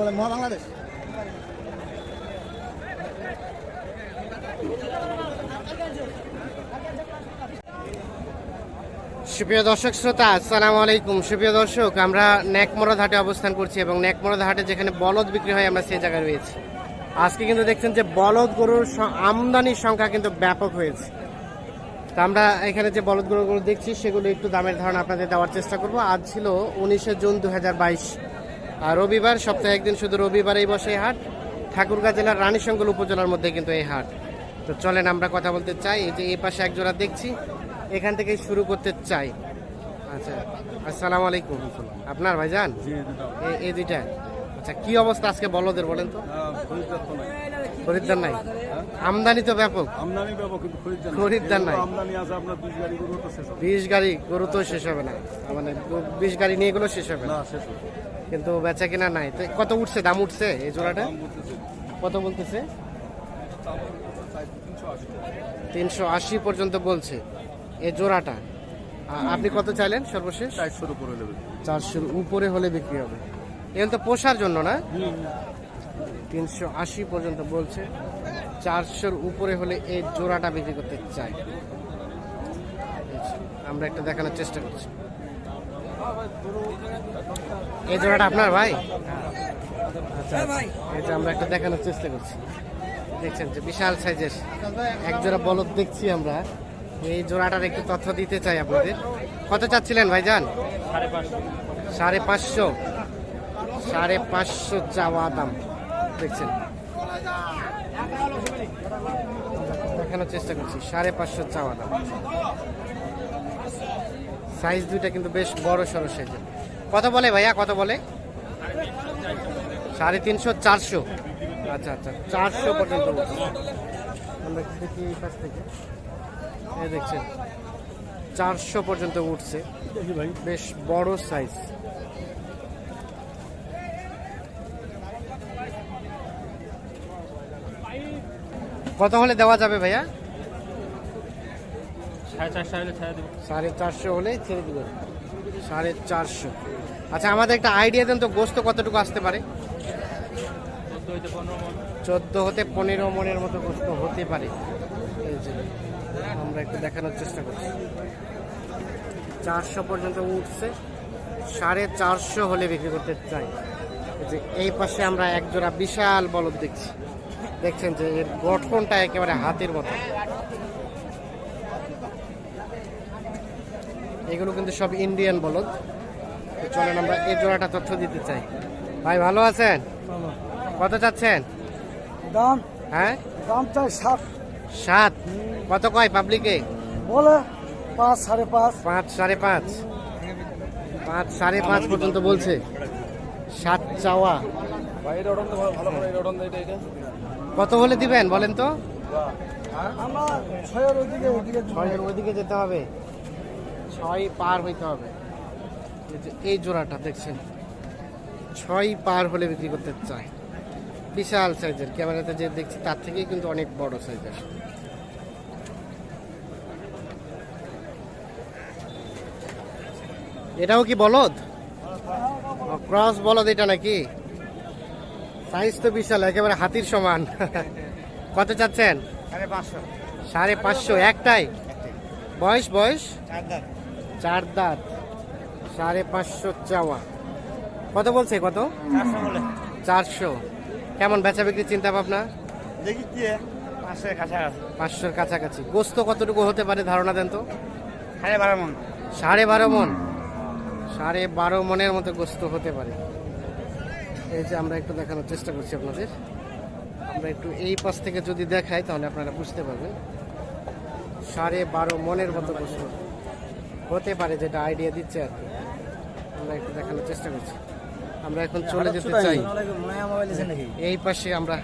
বলেন মহা বাংলাদেশ সুপ্রিয় দর্শক শ্রোতা, আসসালামু আলাইকুম। সুপ্রিয় দর্শক, আমরা ন্যাকমরদ হাটে অবস্থান করছি এবং ন্যাকমরদ হাটে যেখানে বলদ বিক্রি হয়, আমরা সেই জায়গায় রয়েছি। আজকে কিন্তু দেখছেন যে বলদ গরুর আমদানির সংখ্যা কিন্তু ব্যাপক হয়েছে। তা আমরা এখানে যে বলদ গরুগুলো দেখছি, সেগুলো একটু দামের ধারণা আপনাদের দেওয়ার চেষ্টা করব। আজ ছিল উনিশে জুন দুই হাজার বাইশ। আর রবিবার সপ্তাহে একদিন শুধু রবিবারেই বসে এই হাট। ঠাকুরগাঁ জেলার রানীশঙ্কল উপজেলার মধ্যে কিন্তু এই হাট। তো চলেন আমরা কথা বলতে চাই এই যে এই পাশে এক জোড়া দেখছি এখান থেকেই শুরু করতে চাই। আচ্ছা আসসালামু আলাইকুম। আপনার ভাইজান? এই দুইটা। আচ্ছা কি অবস্থা আজকে বলদের বলেন তো? খরিদ্দার নাই। আমদানি তো ব্যাপক। আমদানি পাবো কিন্তু খরিদ্দার নাই। খরিদ্দার আমদানি আছে আপনার বিশ গাড়ি গরু তো শেষ হবে। বিশ গাড়ি গরু তো শেষ হবে না। মানে বিশ গাড়ি নিয়ে এগুলো শেষ হবে না। না শেষ হবে। কিন্তু বেচা কিনা নাই। তো কত উঠছে? দাম উঠছে এই জোড়াটা? কত বলতেছে? তিনশো আশি পর্যন্ত বলছে এই জোড়াটা। আপনি কত চাইলেন সর্বশেষ? চারশোর উপরে চারশোর উপরে হলে বিক্রি হবে। এগুলো তো পোষার জন্য না? তিনশো আশি পর্যন্ত বলছে। চারশোর উপরে হলে এই জোড়াটা বিক্রি করতে চাই। আমরা একটা দেখানোর চেষ্টা করছি। এই জোড়াটা আপনার ভাই? আচ্ছা এটা আমরা একটা দেখানোর চেষ্টা করছি। দেখছেন যে বিশাল সাইজের এক জোড়া বলদ দেখছি আমরা। এই জোড়াটার একটু তথ্য দিতে চাই আপনাদের। কত চাচ্ছিলেন ভাইজান? সাড়ে পাঁচশো। সাড়ে পাঁচশো চাওয়া দাম। দেখছেন? দেখানোর চেষ্টা করছি। সাড়ে পাঁচশো চাওয়া দাম। সাইজ দুইটা কিন্তু বেশ বড় সড়ো সাইজের। কত বলে ভাইয়া? কত বলে? সাড়ে তিনশো চারশো। আচ্ছা আচ্ছা চারশো পর্যন্ত আমরা দেখি এই পাশ থেকে। এই দেখছেন চারশো পর্যন্ত উঠছে। ভাই। বেশ বড় সাইজ। কত হলে দেওয়া যাবে ভাইয়া? সাড়ে চারশো হলে ছেড়ে দিবেন সাড়ে চারশো আচ্ছা আমাদের একটা আইডিয়া দেন তো গোস্ত কতটুকু আসতে পারে? চোদ্দ হতে পনেরো মনের মতো গোস্ত হতে পারে। আমরা একটু দেখানোর চেষ্টা করছি। চারশো পর্যন্ত উঠছে। সাড়ে চারশো হলে বিক্রি করতে চাই। যে এই পাশে আমরা এক জোড়া বিশাল বলদ দেখছি। দেখছেন যে এর গঠনটা একেবারে হাতের মতো। এগুলো কিন্তু সব ইন্ডিয়ান বলদ। চলেন আমরা এই জোড়াটা তথ্য দিতে চাই। ভাই ভালো আছেন? কত চাচ্ছেন? দাম? হ্যাঁ? দাম চাই সাত। সাত? কত কয় পাবলিকে? বলে পাঁচ সাড়ে পাঁচ। পাঁচ সাড়ে পাঁচ। পাঁচ সাড়ে পাঁচ পর্যন্ত বলছে। সাত চাওয়া। কত হলে দিবেন বলেন তো? আমার ওদিকে ওদিকে ছয়ের ওইদিকে যেতে হবে। ছয় পার হইতে হবে। এই জোড়াটা দেখছেন ছয় পার হলে বিক্রি করতে চাই বিশাল সাইজের ক্যামেরাতে যে দেখছি তার থেকেই কিন্তু অনেক বড় সাইজের। এটাও কি বলদ? ক্রস বলদ এটা নাকি? সাইজ তো বিশাল একেবারে হাতির সমান। কত চাচ্ছেন? সাড়ে পাঁচশো। একটাই? বয়স বয়স? চার দাঁত সাড়ে পাঁচশো চাওয়া। কত বলছে কত? চারশো কেমন বেচা বিক্রির চিন্তা ভাবনা? দেখি কি পাঁচশো পাঁচশোর কাছাকাছি। গোস্ত কতটুকু হতে পারে ধারণা দেন তো? সাড়ে বারো মন। সাড়ে বারো মন। সাড়ে বারো মনের মতো গোস্ত হতে পারে। এই যে আমরা একটু দেখানোর চেষ্টা করছি আপনাদের। আমরা একটু এই পাশ থেকে যদি দেখাই তাহলে আপনারা বুঝতে পারবেন। সাড়ে বারো মনের মতো গোস্ত। হতে পারে যেটা আইডিয়া দিচ্ছে আর কি। আমরা একটু দেখানোর চেষ্টা করছি। আমরা এখন চলে যেতে চাই। এই পাশে আমরা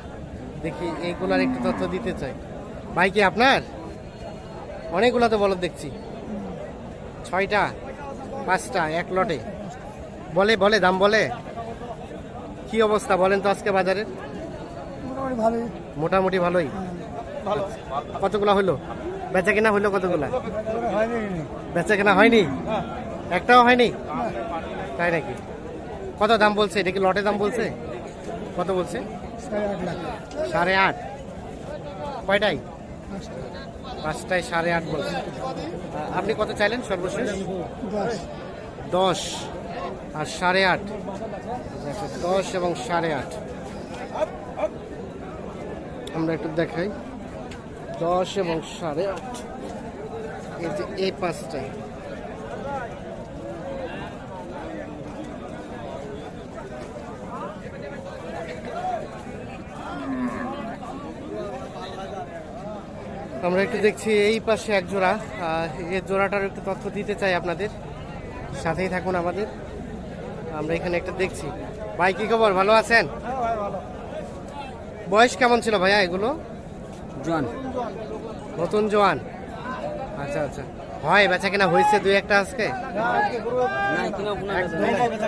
দেখি এইগুলার একটু তথ্য দিতে চাই। ভাই কি আপনার? অনেকগুলো তো বলদ দেখছি। ছয়টা পাঁচটা এক লটে। বলে বলে দাম বলে। কি অবস্থা বলেন তো আজকে বাজারে মোটামুটি ভালোই। মোটামুটি ভালোই। কতগুলা হলো বেচা কেনা হইল কতগুলা? বেচা কেনা হয়নি? একটাও হয়নি? তাই নাকি? কত দাম বলছে? এটা কি লটে দাম বলছে? কত বলছে? সাড়ে আট। কয়টাই? পাঁচটায় সাড়ে আট বলছে। আপনি কত চাইলেন সর্বশেষ? দশ। আর সাড়ে আট। দশ এবং সাড়ে আট। আমরা একটু দেখাই। দশ এবং সাড়ে আট। এই যে এই পাঁচটায় আমরা একটু দেখছি এই পাশে এক জোড়া। এই জোড়াটার একটু তথ্য দিতে চাই আপনাদের। সাথেই থাকুন আমাদের। আমরা এখানে একটা দেখছি। ভাই কি খবর? ভালো আছেন? বয়স কেমন ছিল ভাইয়া এগুলো? জোয়ান। নতুন জোয়ান? আচ্ছা আচ্ছা। হয় বেচা কিনা হয়েছে দুই একটা আজকে?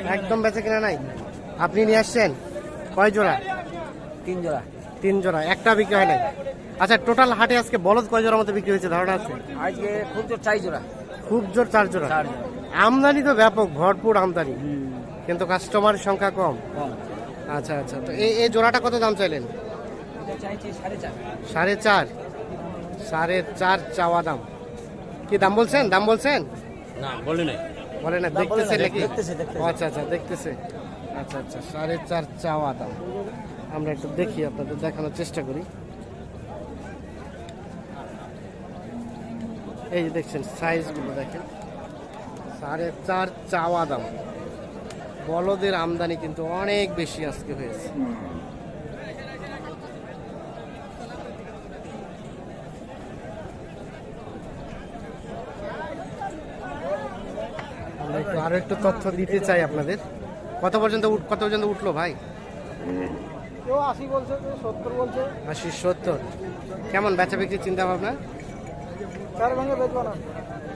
একদম- বেচা কিনা নাই? আপনি নিয়ে আসছেন? কয় জোড়া? তিন জোড়া। তিন জোড়া একটা বিক্রি হয় নাই? আচ্ছা টোটাল হাটে আজকে বলদ কয় জোড়ার মতো বিক্রি হয়েছে? ধারণা আছে? আজকে খুব জোর চাই জোড়া। খুব জোর চার জোড়া? আমদানি তো ব্যাপক ভরপুর আমদানি। কিন্তু কাস্টমার সংখ্যা কম। আচ্ছা আচ্ছা। তো এই জোড়াটা কত দাম চাইলেন? সাড়ে চার। সাড়ে চার চাওয়া দাম। কি দাম বলছেন? দাম বলছেন? না বলে নাই। বলে না দেখতেছে নাকি? আচ্ছা আচ্ছা দেখতেছে। আচ্ছা আচ্ছা সাড়ে চার চাওয়া দাম। আমরা একটু দেখি আপনাদের দেখানোর চেষ্টা করি। এই যে দেখছেন সাইজগুলো দেখেন। সাড়ে চার চাওয়া দাম। বলদের আমদানি কিন্তু অনেক বেশি আজকে হয়েছে। আমরা একটু আরও একটু তথ্য দিতে চাই আপনাদের। কত পর্যন্ত উঠ- কত পর্যন্ত উঠল ভাই? আশি বলছে সত্তর বলছে। আশি সত্তর। কেমন বেচা বিক্রির চিন্তা ভাবনা? চার ভাঙে বেচবো না।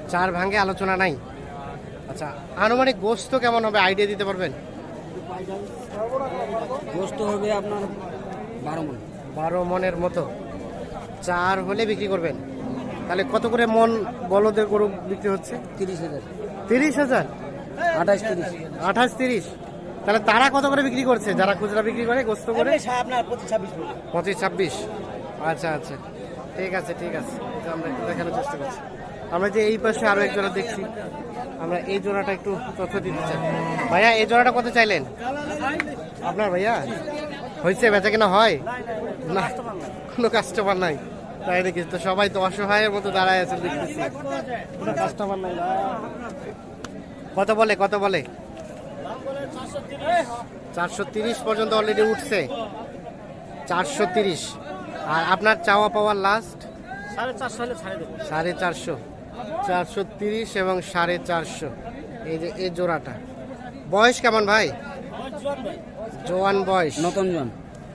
চার ভাঙ্গে আলোচনা নাই। আচ্ছা আনুমানিক গোস্ত কেমন হবে? আইডিয়া দিতে পারবেন? গোস্ত হবে আপনার বারো মন। বারো মনের মতো। চার হলে বিক্রি করবেন। তাহলে কত করে মন বলদের গরু বিক্রি হচ্ছে? তিরিশ হাজার। তিরিশ হাজার? আঠাশ তিরিশ। আঠাশ তিরিশ। তাহলে তারা কত করে বিক্রি করছে? যারা খুচরা বিক্রি করে গোস্ত করে? পঁচিশ ছাব্বিশ আচ্ছা আচ্ছা। ঠিক আছে ঠিক আছে। আমরা একটু দেখানোর চেষ্টা করছি। আমরা যে এই পাশে আরও এক জোড়া দেখছি। আমরা এই জোড়াটা একটু তথ্য দিতে চাই। ভাইয়া এই জোড়াটা কত চাইলেন? আপনার ভাইয়া? হয়েছে বেচা কিনা হয়? না কোনো কাস্টমার নাই। তাই নাকি তো সবাই তো অসহায়ের মতো দাঁড়ায় আছে দেখতেছি। কোনো কাস্টমার নাই কত বলে কত বলে? চারশো তিরিশ। পর্যন্ত অলরেডি উঠছে। চারশো তিরিশ। আর আপনার চাওয়া পাওয়ার লাস্ট সাড়ে চারশো চারশো। তিরিশ এবং সাড়ে চারশো। এই যে এই জোড়াটা। বয়স কেমন ভাই? জোয়ান বয়স। নতুন জন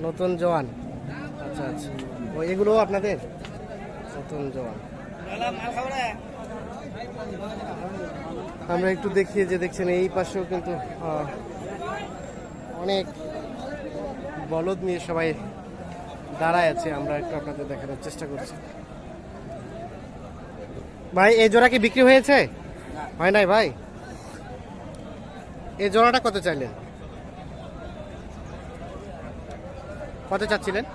নতুন জোয়ান। আচ্ছা আচ্ছা। ও এগুলো আপনাদের? নতুন জোয়ান। আমরা একটু দেখিয়ে যে দেখছেন এই পাশেও কিন্তু অনেক বলদ নিয়ে সবাই দাঁড়ায় আছে। আমরা একটু আপনাদের দেখানোর চেষ্টা করছি। ভাই, এই জোড়া কি বিক্রি হয়েছে? হয় নাই ভাই? এই জোড়াটা কত চাইলেন? কত চাচ্ছিলেন?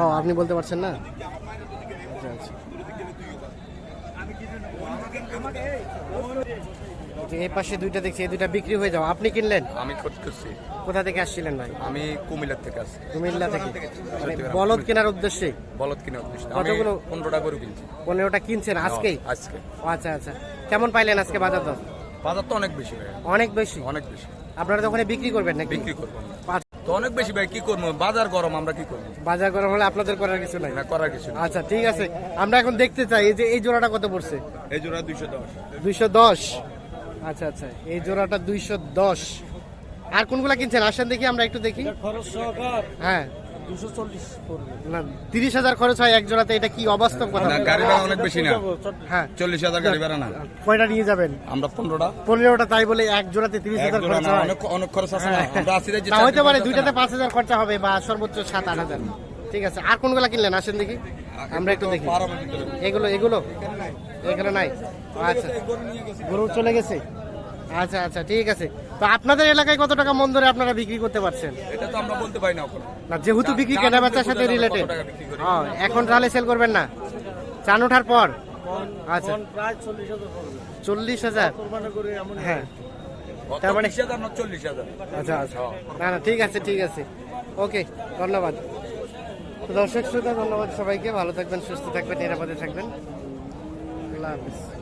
ও, আপনি বলতে পারছেন না আচ্ছা আচ্ছা যে এই পাশে দুইটা দেখছি এই দুইটা বিক্রি হয়ে যাও। আপনি কিনলেন? আমি খোঁজ করছি। কোথা থেকে আসছিলেন ভাই? আমি কুমিল্লার থেকে আসছি। কুমিল্লা থেকে। মানে বলদ কেনার উদ্দেশ্যে? বলদ কিনে উদ্দেশ্য। কতগুলো? পনেরোটা গরু কিনছি। পনেরোটা কিনছেন আজকেই? আজকে। আচ্ছা আচ্ছা। কেমন পাইলেন আজকে বাজার দর বাজার তো অনেক বেশি অনেক বেশি? অনেক বেশি। আপনারা তো ওখানে বিক্রি করবেন নাকি? বিক্রি করব আমরা। পাঁচ- তো অনেক বেশি ভাই কি করব? বাজার গরম আমরা কি করব? বাজার গরম হলে আপনাদের করার কিছু নাই? না করার কিছু নেই। আচ্ছা ঠিক আছে। আমরা এখন দেখতে চাই এই যে এই জোড়াটা কত পড়ছে? এই জোড়া দুইশো দশ। দুইশো দশ? আচ্ছা আচ্ছা এই জোড়াটা দুইশো দশ। আর কোনগুলা কিনছেন? আসেন দেখি আমরা একটু দেখি। খরচ সহকার। হ্যাঁ। দুশো চল্লিশ পড়বে। না তিরিশ হাজার খরচ হয় এক জোড়াতে এটা কি অবাস্তব কথা? না গাড়ি ভাড়া অনেক বেশি না। হ্যাঁ চল্লিশ হাজার গাড়ি ভাড়া না। কয়টা নিয়ে যাবেন? আমরা পনেরোটা। পনেরোটা তাই বলে এক জোড়াতে তিরিশ হাজার খরচ হয়। অনেক অনেক খরচ আছে না। আমরা আসি যে তা হইতে পারে দুইটাতে পাঁচ হাজার খরচা হবে বা সর্বোচ্চ সাত আট হাজার। ঠিক আছে আর কোনগুলা কিনলেন? আসেন দেখি। আমরা একটু দেখি। এগুলো এগুলো? এগুলো নাই। আচ্ছা। গরু চলে গেছে? আচ্ছা আচ্ছা ঠিক আছে। তো আপনাদের এলাকায় কত টাকা মন ধরে আপনারা বিক্রি করতে পারছেন? এটা তো আমরা বলতে পারি না এখন না যেহেতু বিক্রি কেনা বেচার সাথে রিলেটেড করি। এখন তাহলে সেল করবেন না? চান ওঠার পর? আচ্ছা। প্রায় চল্লিশ হাজার পড়বে চল্লিশ হাজার? কোরবানি করে এমন হ্যাঁ। তার মানে- আচ্ছা আচ্ছা। না না ঠিক আছে ঠিক আছে। ওকে ধন্যবাদ। তো দর্শক শ্রোতা ধন্যবাদ সবাইকে। ভালো থাকবেন সুস্থ থাকবেন নিরাপদে থাকবেন। আল্লাহ হাফিজ।